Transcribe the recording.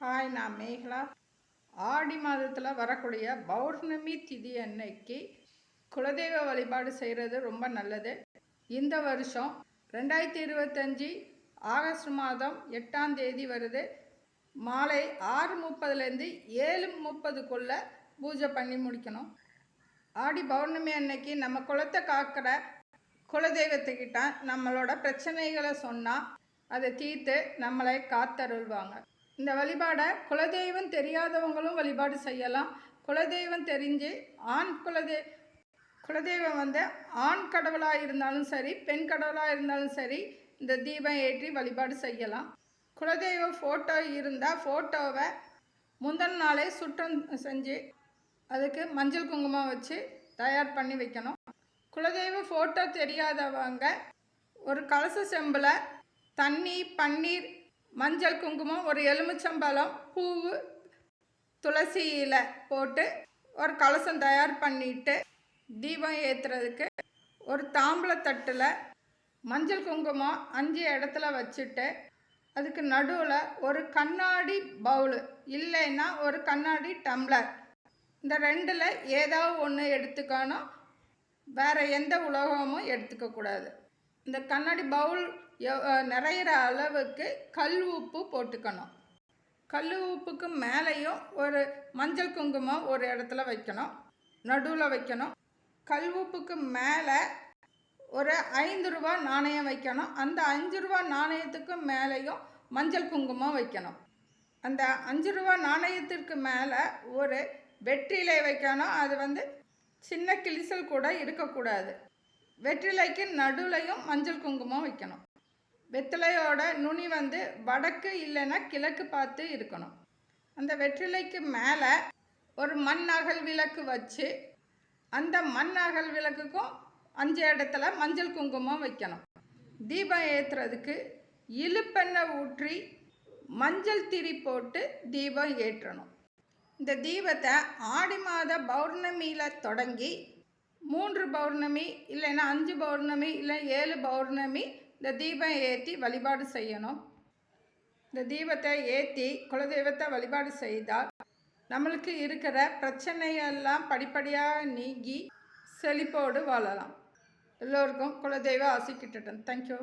Hi நான் மேகலா. ஆடி மாதத்தில் வரக்கூடிய பௌர்ணமி திதி அன்னைக்கு குலதெய்வ வழிபாடு செய்கிறது ரொம்ப நல்லது. இந்த வருஷம் ரெண்டாயிரத்தி இருபத்தஞ்சி ஆகஸ்ட் மாதம் எட்டாம் தேதி வருது. மாலை ஆறு முப்பதுலேருந்து ஏழு முப்பதுக்குள்ளே பூஜை பண்ணி முடிக்கணும். ஆடி பௌர்ணமி அன்னைக்கு நம்ம குலத்தை காக்கிற குலதெய்வத்துக்கிட்ட நம்மளோட பிரச்சனைகளை சொன்னால் அதை தீர்த்து நம்மளை காத்தருள்வாங்க. இந்த வழிபாடை குலதெய்வம் தெரியாதவங்களும் வழிபாடு செய்யலாம். குலதெய்வம் தெரிஞ்சு ஆண் குலதெய் குலதெய்வம் வந்து ஆண் கடவுளாக இருந்தாலும் சரி பெண் கடவுளாக இருந்தாலும் சரி இந்த தீபம் ஏற்றி வழிபாடு செய்யலாம். குலதெய்வ ஃபோட்டோ இருந்தால் ஃபோட்டோவை முந்தின நாளே சுற்றம் செஞ்சு அதுக்கு மஞ்சள் குங்குமம் வச்சு தயார் பண்ணி வைக்கணும். குலதெய்வ ஃபோட்டோ தெரியாதவங்க ஒரு கலச செம்பில் தண்ணி பன்னீர் மஞ்சள் குங்குமம் ஒரு எலுமிச்சம்பழம் பூவு துளசி இலை போட்டு ஒரு கலசம் தயார் பண்ணிட்டு தீபம் ஏற்றுறதுக்கு ஒரு தாம்பளத்தட்டில் மஞ்சள் குங்குமம் அஞ்சு இடத்துல வச்சுட்டு அதுக்கு நடுவில் ஒரு கண்ணாடி பவுலு இல்லைன்னா ஒரு கண்ணாடி டம்ளர் இந்த ரெண்டில் ஏதாவது ஒன்று எடுத்துக்கணும். வேறு எந்த உலோகமும் எடுத்துக்கக்கூடாது. இந்த கண்ணாடி பவுல் நிறையிற அளவுக்கு கல் உப்பு போட்டுக்கணும். கல் உப்புக்கு மேலேயும் ஒரு மஞ்சள் குங்குமம் ஒரு இடத்துல வைக்கணும். நடுவில் வைக்கணும். கல் உப்புக்கு மேலே ஒரு ஐந்து ரூபா நாணயம் வைக்கணும். அந்த அஞ்சு ரூபா நாணயத்துக்கு மேலேயும் மஞ்சள் குங்குமம் வைக்கணும். அந்த அஞ்சு ரூபா நாணயத்திற்கு மேலே ஒரு வெற்றிலை வைக்கணும். அது வந்து சின்ன கிளிசல் கூட இருக்கக்கூடாது. வெற்றிலைக்கு நடுவுலையும் மஞ்சள் குங்குமம் வைக்கணும். வெற்றிலையோட நுனி வந்து வடக்கு இல்லைன்னா கிழக்கு பார்த்து இருக்கணும். அந்த வெற்றிலைக்கு மேலே ஒரு மண் அகல் விளக்கு வச்சு அந்த மண் அகல் விளக்குக்கும் அஞ்சு இடத்துல மஞ்சள் குங்குமம் வைக்கணும். தீபம் ஏற்றுறதுக்கு இழுப்பெண்ணெய் ஊற்றி மஞ்சள் திரி போட்டு தீபம் ஏற்றணும். இந்த தீபத்தை ஆடி மாத பௌர்ணமியில் தொடங்கி மூன்று பௌர்ணமி இல்லைன்னா அஞ்சு பௌர்ணமி இல்லை ஏழு பௌர்ணமி இந்த தீபம் ஏற்றி வழிபாடு செய்யணும். இந்த தீபத்தை ஏற்றி குலதெய்வத்தை வழிபாடு செய்தால் நம்மளுக்கு இருக்கிற பிரச்சனையெல்லாம் படிப்படியாக நீங்கி செழிப்போடு வாழலாம். எல்லோருக்கும் குலதெய்வ ஆசி கிட்டட்டும் தேங்க்யூ